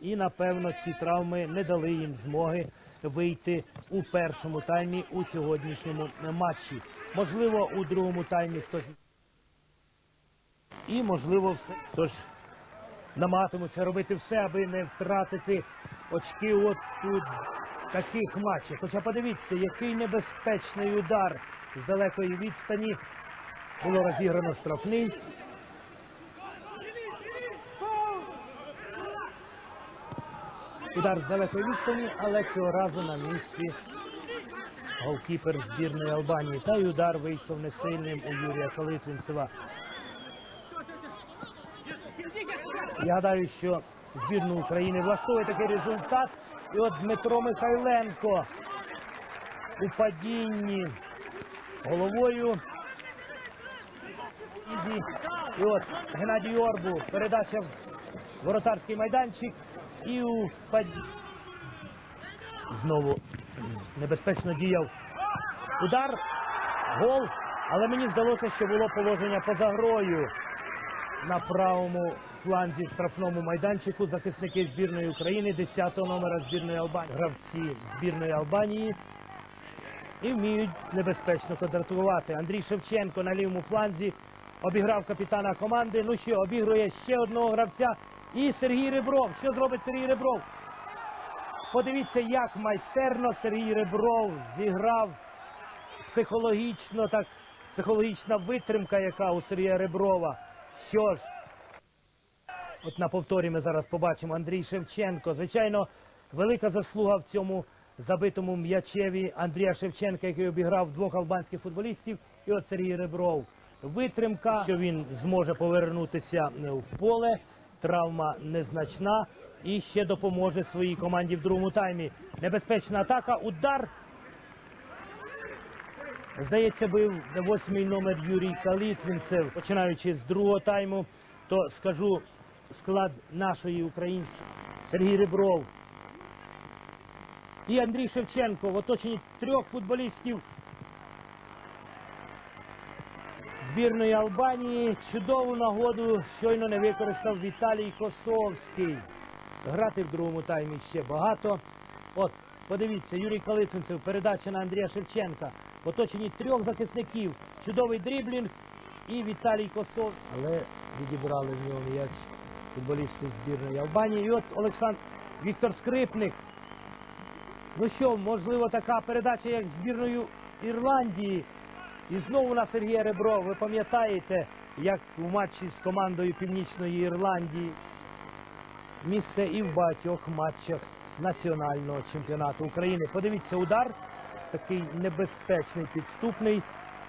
І напевно ці травми не дали їм змоги вийти у першому таймі у сьогоднішньому матчі. Можливо, у другому таймі хтось і можливо все. Тож намагатимуться робити все, аби не втратити очки от у таких матчах. Хоча подивіться, який небезпечний удар з далекої відстані було розіграно штрафний. Удар з відстані, але цього разу на місці голкіпер збірної Албанії. Та й удар вийшов несильним у Юрія Калитвінцева. Я гадаю, що збірну України влаштовує такий результат. І от Дмитро Михайленко у падінні головою. І от Геннадій Орбу, передача в воротарський майданчик. І у впадінні. Знову небезпечно діяв удар, гол. Але мені здалося, що було положення поза грою на правому фланзі в штрафному майданчику захисники збірної України, 10-го номера збірної Албанії, гравці збірної Албанії і вміють небезпечно контратувати. Андрій Шевченко на лівому фланзі обіграв капітана команди. Ну що, обігрує ще одного гравця. І Сергій Ребров. Що зробить Сергій Ребров? Подивіться, як майстерно Сергій Ребров зіграв психологічно, так психологічна витримка, яка у Сергія Реброва. Що ж, от на повторі ми зараз побачимо Андрій Шевченко. Звичайно, велика заслуга в цьому забитому м'ячеві Андрія Шевченка, який обіграв двох албанських футболістів, і от Сергій Ребров. Витримка, що він зможе повернутися в поле. Травма незначна і ще допоможе своїй команді в другому таймі. Небезпечна атака, удар. Здається, бив восьмий номер Юрій Калітвінцев. Починаючи з другого тайму, то скажу склад нашої української Сергій Ребров і Андрій Шевченко в оточенні трьох футболістів збірної Албанії. Чудову нагоду щойно не використав Віталій Косовський. Грати в другому таймі ще багато. От, подивіться, Юрій Калитвинцев, передача на Андрія Шевченка. В оточенні трьох захисників. Чудовий дріблінг і Віталій Косов. Але відібрали в нього м'яч футболісти збірної Албанії. І от Олександр Віктор Скрипник. Ну що, можливо, така передача, як збірною Ірландії. І знову на Сергія Ребро. Ви пам'ятаєте, як у матчі з командою Північної Ірландії місце і в багатьох матчах національного чемпіонату України. Подивіться, удар такий небезпечний, підступний,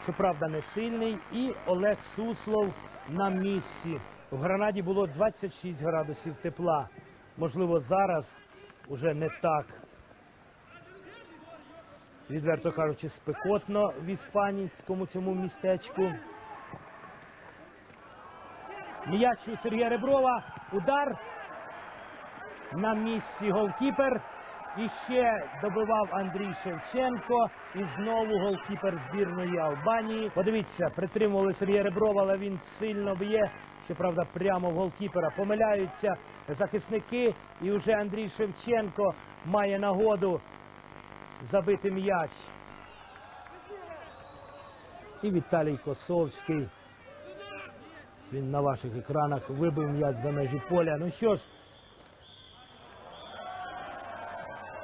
щоправда, не сильний. І Олег Суслов на місці. В Гранаді було 26 градусів тепла. Можливо, зараз уже не так. Відверто кажучи, спекотно в іспанському цьому містечку. М'яч у Сергія Реброва. Удар. На місці голкіпер. І ще добивав Андрій Шевченко. І знову голкіпер збірної Албанії. Подивіться, притримували Сергія Реброва, але він сильно б'є. Щоправда, прямо в голкіпера. Помиляються захисники. І вже Андрій Шевченко має нагоду забити м'яч. І Віталій Косовський. Він на ваших екранах вибив м'яч за межі поля. Ну що ж,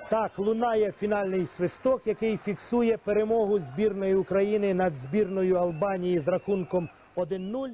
так, лунає фінальний свисток, який фіксує перемогу збірної України над збірною Албанії з рахунком 1-0.